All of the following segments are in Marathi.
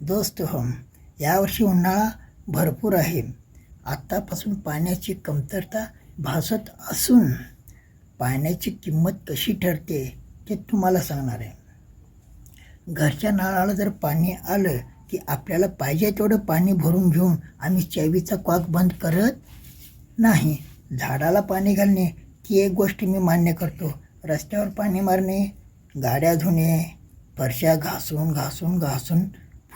दोस्त हो, हम यावर्षी उन्हाळा भरपूर आहे. आत्तापासून पाण्याची कमतरता भासत असून पाण्याची किंमत कशी ठरते ते तुम्हाला सांगणार आहे. घरच्या नळाला जर पाणी आलं की आपल्याला पाहिजे तेवढं पाणी भरून घेऊन आम्ही चवीचा क्वाक बंद करत नाही. झाडाला पाणी घालणे ती एक गोष्ट मी मान्य करतो. रस्त्यावर पाणी मारणे गाड्या धुणे फरशा घासून घासून घासून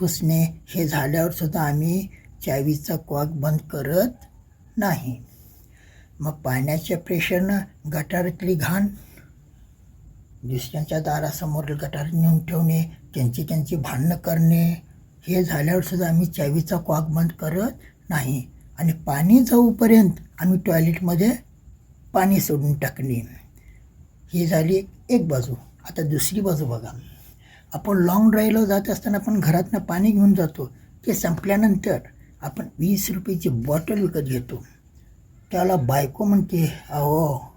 पुसणे हे झाल्यावर सुद्धा आम्ही चावीचा कॉक बंद करत नाही. मग पाण्याच्या प्रेशरनं गटारातली घाण दुसऱ्यांच्या दारासमोर गटार नेऊन ठेवणे त्यांची त्यांची भांडणं करणे हे झाल्यावर सुद्धा आम्ही चावीचा कॉक बंद करत नाही. आणि पाणी जाऊपर्यंत आम्ही टॉयलेटमध्ये पाणी सोडून टाकणे. ही झाली एक बाजू. आता दुसरी बाजू बघा. आपण लाँग ड्राईव्हला जात असताना आपण घरातनं पाणी घेऊन जातो. ते संपल्यानंतर आपण वीस रुपयाची बॉटल विकत घेतो. त्याला बायको म्हणते अहो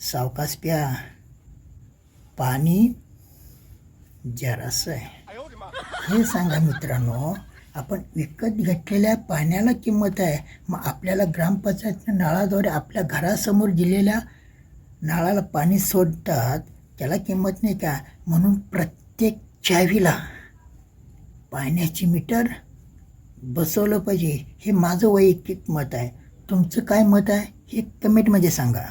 सावकाश प्या. पाणी जरासं आहे. हे सांगा मित्रांनो आपण विकत घेतलेल्या पाण्याला किंमत आहे. मग आपल्याला ग्रामपंचायतच्या नळाद्वारे आपल्या घरासमोर दिलेल्या नळाला पाणी सोडतात त्याला किंमत नाही का? म्हणून प्रत्येक चावीला पाण्याची मीटर बसवलं पाहिजे. हे माझं वैयक्तिक मत आहे. तुमचं काय मत आहे हे कमेंटमध्ये सांगा.